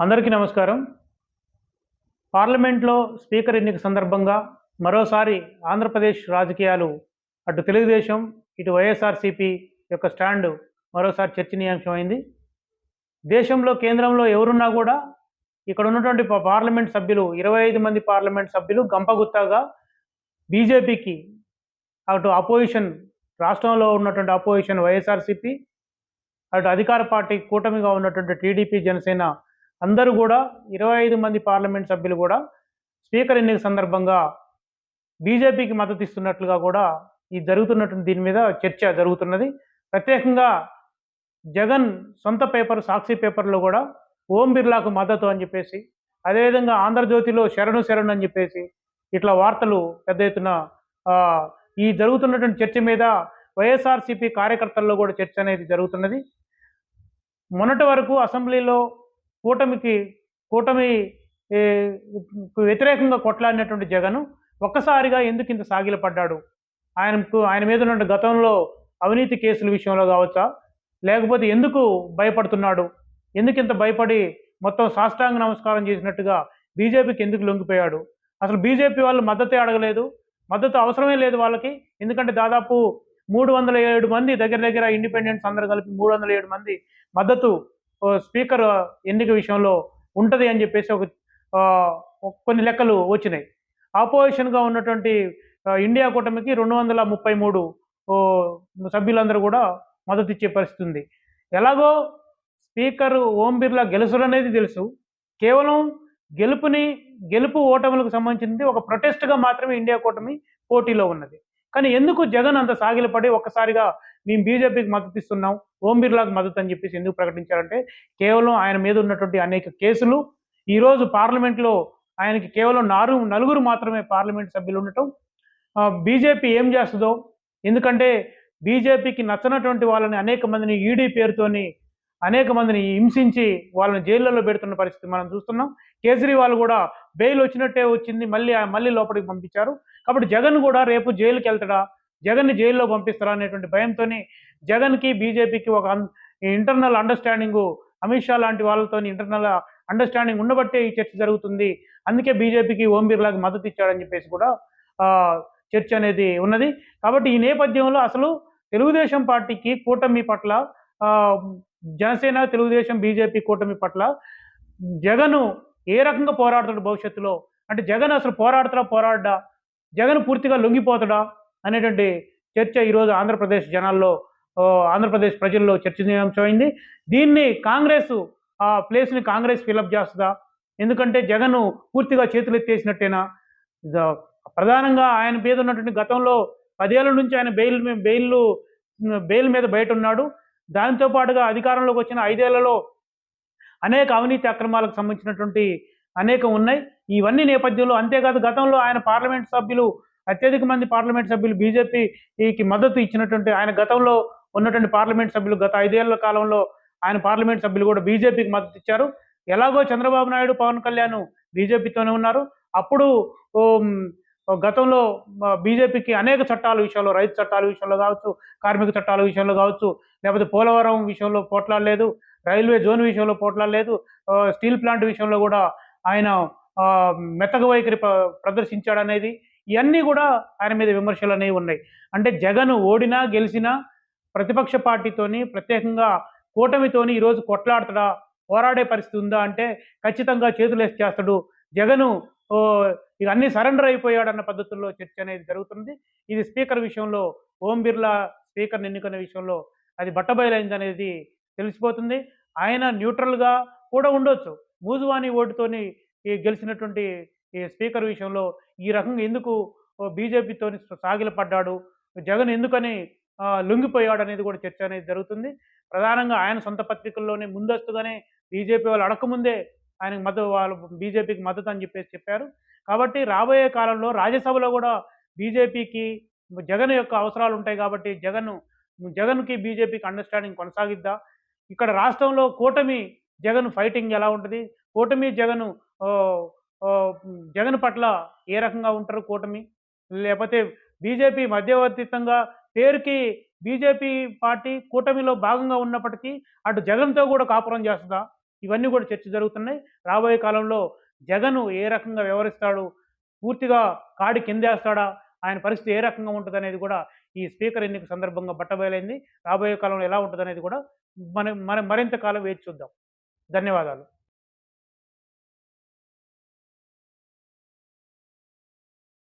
అందరికీ నమస్కారం. పార్లమెంట్లో స్పీకర్ ఎన్నిక సందర్భంగా మరోసారి ఆంధ్రప్రదేశ్ రాజకీయాలు అటు తెలుగుదేశం ఇటు వైఎస్ఆర్సీపీ యొక్క స్టాండ్ మరోసారి చర్చనీయాంశమైంది. దేశంలో కేంద్రంలో ఎవరున్నా కూడా ఇక్కడ ఉన్నటువంటి పార్లమెంట్ సభ్యులు ఇరవై ఐదు మంది పార్లమెంట్ సభ్యులు గంపగుత్తాగా బీజేపీకి అటు అపోజిషన్ రాష్ట్రంలో ఉన్నటువంటి అపోజిషన్ వైఎస్ఆర్సీపీ అటు అధికార పార్టీ కూటమిగా ఉన్నటువంటి టీడీపీ జనసేన అందరూ కూడా ఇరవై ఐదు మంది పార్లమెంట్ సభ్యులు కూడా స్పీకర్ ఎన్నిక సందర్భంగా బీజేపీకి మద్దతు ఇస్తున్నట్లుగా కూడా ఈ జరుగుతున్నటువంటి దీని మీద చర్చ జరుగుతున్నది. ప్రత్యేకంగా జగన్ సొంత పేపర్ సాక్షి పేపర్లో కూడా ఓం బిర్లాకు మద్దతు అని చెప్పేసి అదేవిధంగా ఆంధ్రజ్యోతిలో శరణు శరణు అని చెప్పేసి ఇట్లా వార్తలు పెద్ద ఎత్తున ఈ జరుగుతున్నటువంటి చర్చ మీద వైఎస్ఆర్సీపీ కార్యకర్తల్లో కూడా చర్చ అనేది జరుగుతున్నది. మొన్నటి వరకు అసెంబ్లీలో కూటమికి కూటమి వ్యతిరేకంగా కొట్లాడినటువంటి జగన్ ఒక్కసారిగా ఎందుకు ఇంత సాగిలపడ్డాడు ఆయనకు ఆయన మీద ఉన్న గతంలో అవినీతి కేసుల విషయంలో కావచ్చా? లేకపోతే ఎందుకు భయపడుతున్నాడు? ఎందుకు ఇంత భయపడి మొత్తం సాష్టాంగ నమస్కారం చేసినట్టుగా బీజేపీకి ఎందుకు లొంగిపోయాడు? అసలు బీజేపీ వాళ్ళు మద్దతే అడగలేదు మద్దతు అవసరమే లేదు వాళ్ళకి. ఎందుకంటే దాదాపు మూడు వందల ఏడు మంది దగ్గర దగ్గర ఇండిపెండెంట్స్ అందరు కలిపి మూడు వందల ఏడు మంది మద్దతు స్పీకర్ ఎన్నిక విషయంలో ఉంటుంది అని చెప్పేసి ఒక కొన్ని లెక్కలు వచ్చినాయి. ఆపోజిషన్గా ఉన్నటువంటి ఇండియా కూటమికి రెండు వందల ముప్పై మూడు సభ్యులందరూ కూడా మద్దతు ఇచ్చే పరిస్థితి ఉంది. ఎలాగో స్పీకర్ ఓం బిర్లా గెలుసులనేది తెలుసు. కేవలం గెలుపుని గెలుపు ఓటములకు సంబంధించింది ఒక ప్రొటెస్ట్గా మాత్రమే ఇండియా కూటమి పోటీలో ఉన్నది. కానీ ఎందుకు జగన్ అంత సాగిలపడి ఒక్కసారిగా మేము బీజేపీకి మద్దతు ఇస్తున్నాం ఓం బిర్లాకు మద్దతు అని చెప్పేసి ఎందుకు ప్రకటించారంటే కేవలం ఆయన మీద ఉన్నటువంటి అనేక కేసులు ఈరోజు పార్లమెంట్లో ఆయనకి కేవలం నాలుగు నలుగురు మాత్రమే పార్లమెంట్ సభ్యులు ఉండటం బీజేపీ ఏం చేస్తుందో ఎందుకంటే బీజేపీకి నచ్చనటువంటి వాళ్ళని అనేక మందిని ఈడీ పేరుతోని అనేక మందిని హింసించి వాళ్ళని జైళ్ళలో పెడుతున్న పరిస్థితి మనం చూస్తున్నాం. కేజ్రీవాల్ కూడా బెయిల్ వచ్చినట్టే వచ్చింది మళ్ళీ మళ్ళీ లోపలికి పంపించారు. కాబట్టి జగన్ కూడా రేపు జైలుకి వెళ్తాడా? జగన్ని జైల్లో పంపిస్తారా అనేటువంటి భయంతో జగన్కి బీజేపీకి ఒక ఇంటర్నల్ అండర్స్టాండింగు అమిత్ షా లాంటి వాళ్ళతో ఇంటర్నల్ అండర్స్టాండింగ్ ఉండబట్టే ఈ చర్చ జరుగుతుంది. అందుకే బీజేపీకి ఓం బిర్లాకి మద్దతు ఇచ్చాడని చెప్పేసి కూడా చర్చ అనేది ఉన్నది. కాబట్టి ఈ నేపథ్యంలో అసలు తెలుగుదేశం పార్టీకి కూటమి పట్ల జనసేన తెలుగుదేశం బీజేపీ కూటమి పట్ల జగన్ ఏ రకంగా పోరాడతాడు భవిష్యత్తులో? అంటే జగన్ అసలు పోరాడతాడా పోరాడ్డా? జగన్ పూర్తిగా లొంగిపోతాడా? అనేటువంటి చర్చ ఈరోజు ఆంధ్రప్రదేశ్ జనాల్లో ఆంధ్రప్రదేశ్ ప్రజల్లో చర్చనీయాంశమైంది. దీన్ని కాంగ్రెస్ ఆ ప్లేస్ని కాంగ్రెస్ ఫిలప్ చేస్తుందా? ఎందుకంటే జగన్ పూర్తిగా చేతులు ఎత్తేసినట్టేనా ప్రధానంగా ఆయన మీద ఉన్నటువంటి గతంలో పదేళ్ళ నుంచి ఆయన బెయిల్ బెయిల్లు బెయిల్ బెయిల్ మీద బయట ఉన్నాడు దానితో పాటుగా అధికారంలోకి వచ్చిన ఐదేళ్ళలో అనేక అవినీతి అక్రమాలకు సంబంధించినటువంటి అనేకం ఉన్నాయి. ఇవన్నీ నేపథ్యంలో అంతేకాదు గతంలో ఆయన పార్లమెంట్ సభ్యులు అత్యధిక మంది పార్లమెంట్ సభ్యులు బీజేపీకి మద్దతు ఇచ్చినటువంటి ఆయన గతంలో ఉన్నటువంటి పార్లమెంట్ సభ్యులు గత ఐదేళ్ళ కాలంలో ఆయన పార్లమెంట్ సభ్యులు కూడా బీజేపీకి మద్దతు ఇచ్చారు. ఎలాగో చంద్రబాబు నాయుడు పవన్ కళ్యాణ్ బీజేపీతోనే ఉన్నారు. అప్పుడు గతంలో బీజేపీకి అనేక చట్టాల విషయంలో రైతు చట్టాల విషయంలో కావచ్చు కార్మిక చట్టాల విషయంలో కావచ్చు లేకపోతే పోలవరం విషయంలో పోట్లాడలేదు రైల్వే జోన్ విషయంలో పోట్లాడలేదు స్టీల్ ప్లాంట్ విషయంలో కూడా ఆయన మెత్తగ వైఖరి ప్రదర్శించాడనేది ఇవన్నీ కూడా ఆయన మీద విమర్శలు అనేవి ఉన్నాయి. అంటే జగన్ ఓడినా గెలిచినా ప్రతిపక్ష పార్టీతోని ప్రత్యేకంగా కూటమితోని ఈరోజు కొట్లాడతాడా పోరాడే పరిస్థితి ఉందా అంటే ఖచ్చితంగా చేతులు చేస్తాడు. జగను ఓ, ఇక అన్ని సరెండర్ అయిపోయాడన్న పద్ధతుల్లో చర్చ అనేది జరుగుతుంది. ఇది స్పీకర్ విషయంలో ఓం బిర్లా స్పీకర్ ఎన్నుకునే విషయంలో అది బట్టబయలైంది అనేది తెలిసిపోతుంది. ఆయన న్యూట్రల్గా కూడా ఉండొచ్చు. మూజువాని ఓటుతోని గెలిచినటువంటి స్పీకర్ విషయంలో ఈ రకంగా ఎందుకు బీజేపీతో సాగిలపడ్డాడు జగన్ ఎందుకని లొంగిపోయాడు అనేది కూడా చర్చ అనేది జరుగుతుంది. ప్రధానంగా ఆయన సొంత పత్రికల్లోనే ముందస్తుగానే బీజేపీ వాళ్ళు అడకముందే ఆయనకు మద్దతు వాళ్ళు బీజేపీకి మద్దతు అని చెప్పేసి చెప్పారు. కాబట్టి రాబోయే కాలంలో రాజ్యసభలో కూడా బీజేపీకి జగన్ యొక్క అవసరాలు ఉంటాయి కాబట్టి జగన్ జగన్కి బీజేపీకి అండర్స్టాండింగ్ కొనసాగిద్దా? ఇక్కడ రాష్ట్రంలో కూటమి జగన్ ఫైటింగ్ ఎలా ఉంటుంది? కూటమి జగన్ జగన్ పట్ల ఏ రకంగా ఉంటారు కూటమి? లేకపోతే బీజేపీ మధ్యవర్తిత్వంగా పేరుకి బీజేపీ పార్టీ కూటమిలో భాగంగా ఉన్నప్పటికీ అటు జగన్తో కూడా కాపురం చేస్తుందా? ఇవన్నీ కూడా చర్చ జరుగుతున్నాయి. రాబోయే కాలంలో జగన్ ఏ రకంగా వ్యవహరిస్తాడు? పూర్తిగా కాడి కిందేస్తాడా? ఆయన పరిస్థితి ఏ రకంగా ఉంటుంది అనేది కూడా ఈ స్పీకర్ ఎన్నిక సందర్భంగా బట్టబయలైంది. రాబోయే కాలంలో ఎలా ఉంటుంది అనేది కూడా మనం మనం మరింత కాలం వేచి చూద్దాం. ధన్యవాదాలు.